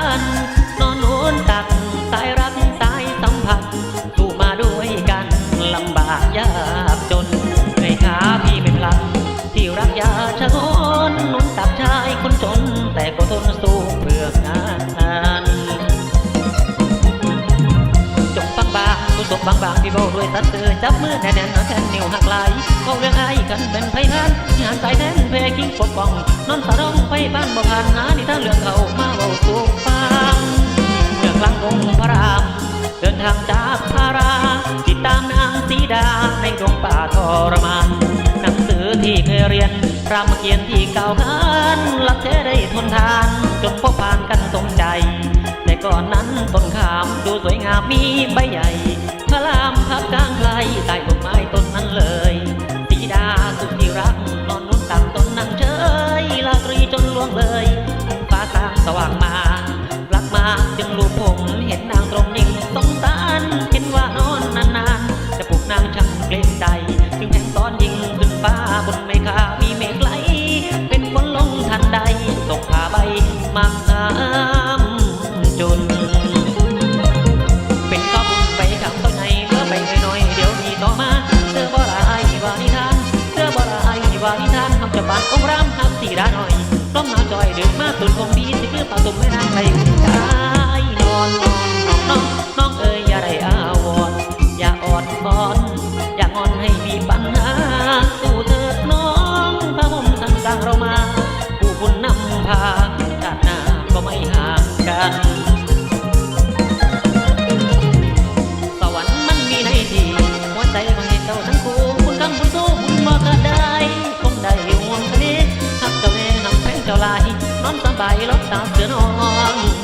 านนอนโน้นตักสายรักสายสัมผัสสู้มาด้วยกันลำบากยากจนในขาพี่ไม่พลักที่รักยาชะงนนุนตักชายคนจน แต่ก็ทนสู้เพื่องานจงฟังบางตุ๊ลบางบางพี่โบด้วยตัดเตือจับมือแน่นๆแทนนิ้วหักไหลเขาเรื่องไอ้กันเป็นไพนันงานสายแน่นเพคิงปกป้องนอนสะร้องไปบ้านบ่ผ่านหาที่ท่าเรืองเขา เรียน รามเกียรติ์ที่เก่าขานรักแท้ได้ทนทาน จนพบผ่านกันสมใจ แต่ก่อนนั้นต้นขามดูสวยงามมีใบใหญ่พระรามพับกลางไกลใต้ต้นไม้ต้นนั้นเลยสีดาสุดที่รักนอนนุ่นตามต้นนั่งเฉยลาตรีจนล่วงเลยฟ้าสางสว่างมารักมาจึงรู้ผมเห็นนางตรงยิ่งสงสารเห็นว่านอนนานๆจะปลุกนางช่างเกรงใจ องรามทำสีดาหน่อยกล้องหน้าจอยดึกมาตุนคงดีสิคือปลาตุ่มไม่นางใคุณชายนอนนอนน้องน้องเอ๋ยอย่าได้อาวรณ์อย่าอ่อนอ่อน อย่างอนให้มีปัญหาสู้เถิดน้องพระห่มทั้งกลางเรามาผู้คุณนำพาชาติหน้าก็ไม่ห่างกัน ใบรถตาเดือนอน